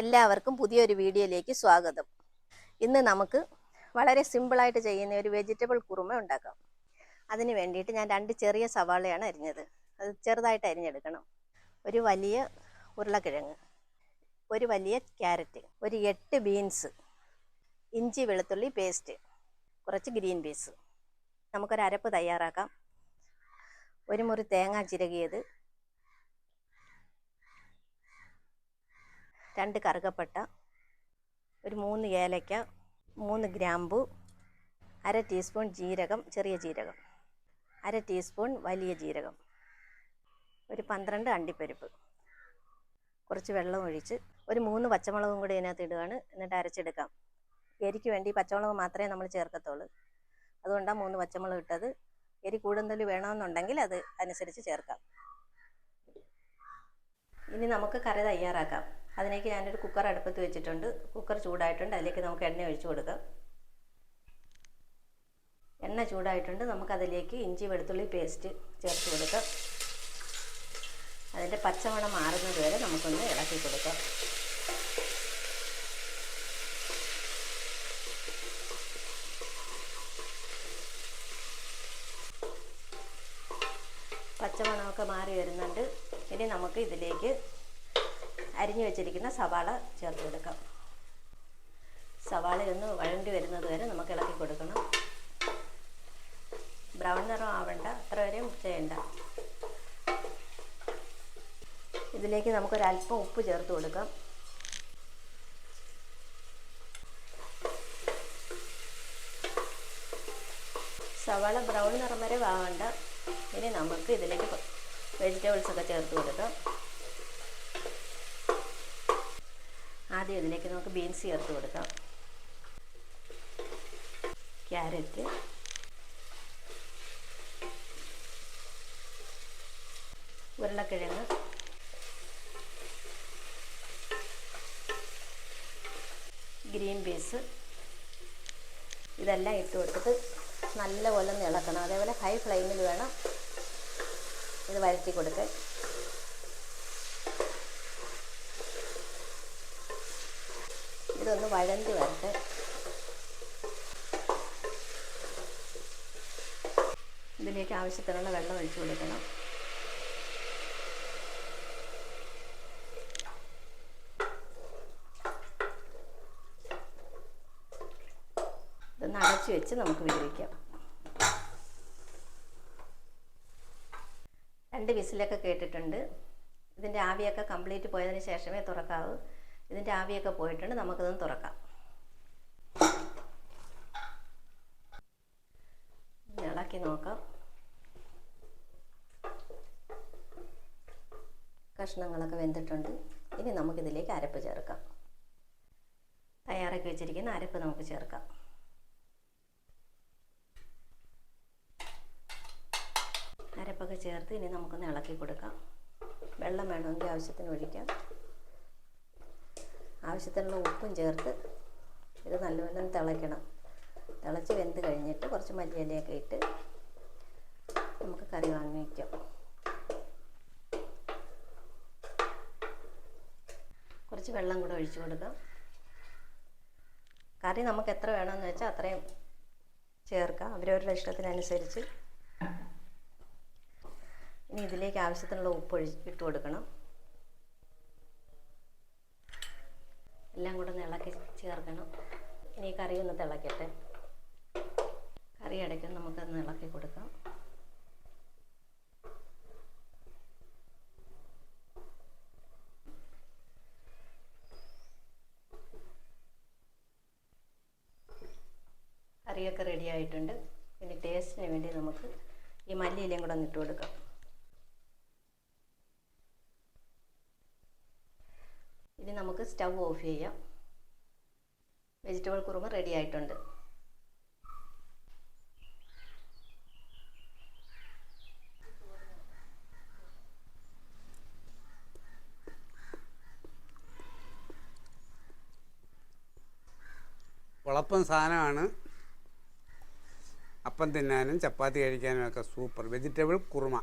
എല്ലാവർക്കും പുതിയൊരു വീഡിയോയിലേക്ക് സ്വാഗതം. ഇന്ന് നമുക്ക് വളരെ സിമ്പിളായിട്ട് ചെയ്യുന്ന ഒരു വെജിറ്റബിൾ കുറുമ ഉണ്ടാക്കാം. അതിന് വേണ്ടിയിട്ട് ഞാൻ രണ്ട് ചെറിയ സവാളയാണ് അരിഞ്ഞത്. അത് ചെറുതായിട്ട് അരിഞ്ഞെടുക്കണം. ഒരു വലിയ ഉരുളക്കിഴങ്ങ് ഒരു വലിയ ക്യാരറ്റ് ഒരു എട്ട് ബീൻസ് ഇഞ്ചി വെളുത്തുള്ളി പേസ്റ്റ് കുറച്ച് ഗ്രീൻ പീസ്. നമുക്കൊരു അരപ്പ് തയ്യാറാക്കാം. ഒരു മുറി തേങ്ങ ചിരകിയത് രണ്ട് കറുകപ്പട്ട ഒരു മൂന്ന് ഏലയ്ക്ക മൂന്ന് ഗ്രാമ്പു അര ടീസ്പൂൺ ജീരകം ചെറിയ ജീരകം അര ടീസ്പൂൺ വലിയ ജീരകം ഒരു പന്ത്രണ്ട് അണ്ടിപ്പരിപ്പ് കുറച്ച് വെള്ളം ഒഴിച്ച് ഒരു മൂന്ന് പച്ചമുളകും കൂടി ഇതിനകത്ത് ഇടുകയാണ്. എന്നിട്ട് അരച്ചെടുക്കാം. എരിക്ക് വേണ്ടി പച്ചമുളക് മാത്രമേ നമ്മൾ ചേർക്കത്തുള്ളൂ. അതുകൊണ്ടാണ് മൂന്ന് പച്ചമുളക് ഇട്ടത്. എരി കൂടുതൽ വേണമെന്നുണ്ടെങ്കിൽ അത് അനുസരിച്ച് ചേർക്കാം. ഇനി നമുക്ക് കറി തയ്യാറാക്കാം. അതിലേക്ക് ഞാനൊരു കുക്കർ അടുപ്പത്ത് വെച്ചിട്ടുണ്ട്. കുക്കർ ചൂടായിട്ടുണ്ട്. അതിലേക്ക് നമുക്ക് എണ്ണ ഒഴിച്ചു കൊടുക്കാം. എണ്ണ ചൂടായിട്ടുണ്ട്. നമുക്കതിലേക്ക് ഇഞ്ചി വെളുത്തുള്ളി പേസ്റ്റ് ചേർത്ത് കൊടുക്കാം. അതിന്റെ പച്ചമണം മാറുന്നത് വരെ നമുക്കൊന്ന് ഇളക്കി കൊടുക്കാം. പച്ചമണമൊക്കെ മാറി വരുന്നുണ്ട്. ഇനി നമുക്ക് ഇതിലേക്ക് അരിഞ്ഞു വെച്ചിരിക്കുന്ന സവാള ചേർത്ത് കൊടുക്കാം സവാള ഒന്ന് വഴണ്ടി വരുന്നത് വരെ നമുക്ക് ഇളക്കി കൊടുക്കണം. ബ്രൗൺ നിറം ആവണ്ട അത്ര വരെയും ചെയ്യണ്ട ഇതിലേക്ക് നമുക്കൊരല്പം ഉപ്പ് ചേർത്ത് കൊടുക്കാം. സവാള ബ്രൗൺ നിറം വരെ വാങ്ങണ്ട ഇനി നമുക്ക് ഇതിലേക്ക് വെജിറ്റബിൾസ് ഒക്കെ ചേർത്ത് കൊടുക്കാം. ആദ്യം ഇതിലേക്ക് നമുക്ക് ബീൻസ് ചേർത്ത് കൊടുക്കാം. ക്യാരറ്റ്. ഉരുളക്കിഴങ്ങ്. Green peas. ഇതെല്ലാം ഇട്ട് കൊടുത്തിട്ട് നല്ലപോലെ ഒന്ന് ഇളക്കണം. അതേപോലെ ഹൈ ഫ്ലെയിമിൽ വേണം ഇത് വരട്ടി കൊടുക്കാൻ. ഇതൊന്ന് വഴന്തി വരട്ടെ. ഇതിലേക്ക് ആവശ്യത്തിനുള്ള വെള്ളം ഒഴിച്ചു കൊടുക്കണം. ഇതൊന്ന് അടച്ചു വെച്ച് നമുക്ക് വേവിക്കാം രണ്ട് വിസിലൊക്കെ കേട്ടിട്ടുണ്ട്. ഇതിന്റെ ആവിയൊക്കെ കംപ്ലീറ്റ് പോയതിന് ശേഷമേ തുറക്കാവൂ. ഇതിന്റെ ആവിയൊക്കെ പോയിട്ടുണ്ട് നമുക്കിതൊന്ന് തുറക്കാം. ഇളക്കി നോക്കാം. കഷ്ണങ്ങളൊക്കെ വെന്തിട്ടുണ്ട്. ഇനി നമുക്കിതിലേക്ക് അരപ്പ് ചേർക്കാം. തയ്യാറാക്കി വെച്ചിരിക്കുന്ന അരപ്പ് നമുക്ക് ചേർക്കാം. അരപ്പൊക്കെ ചേർത്ത് ഇനി നമുക്കൊന്ന് ഇളക്കി കൊടുക്കാം. വെള്ളം വേണമെങ്കിൽ ആവശ്യത്തിന് ഒഴിക്കാം. ആവശ്യത്തിനുള്ള ഉപ്പും ചേർത്ത് ഇത് നല്ലവണ്ണം തിളയ്ക്കണം. തിളച്ച് വെന്ത് കഴിഞ്ഞിട്ട് കുറച്ച് മല്ലിയിലയൊക്കെ ഇട്ട് നമുക്ക് കറി വാങ്ങി വയ്ക്കാം കുറച്ച് വെള്ളം കൂടെ ഒഴിച്ചു കൊടുക്കാം. കറി നമുക്ക് എത്ര വേണമെന്ന് വെച്ചാൽ അത്രയും ചേർക്കാം. അവരവരുടെ ഇഷ്ടത്തിനനുസരിച്ച്. ഇനി ഇതിലേക്ക് ആവശ്യത്തിനുള്ള ഉപ്പ് ഒഴി ഇട്ട് കൊടുക്കണം എല്ലാം കൂടെ ഒന്ന് ഇളക്കി ചേർക്കണം. ഇനി കറി ഒന്ന് തിളക്കട്ടെ. കറി അടയ്ക്കും നമുക്കൊന്ന് ഇളക്കി കൊടുക്കാം. കറിയൊക്കെ റെഡി ആയിട്ടുണ്ട്. ഇനി ടേസ്റ്റിന് വേണ്ടി നമുക്ക് ഈ മല്ലിയിലയും കൂടെ ഒന്ന് ഇട്ട് കൊടുക്കാം. ഇനി നമുക്ക് സ്റ്റൗ ഓഫ് ചെയ്യാം. വെജിറ്റബിൾ കുറുമ റെഡി ആയിട്ടുണ്ട്. കുഴപ്പം സാധനമാണ്. അപ്പം തിന്നാനും ചപ്പാത്തി കഴിക്കാനും ഒക്കെ സൂപ്പർ. വെജിറ്റബിൾ കുറുമ.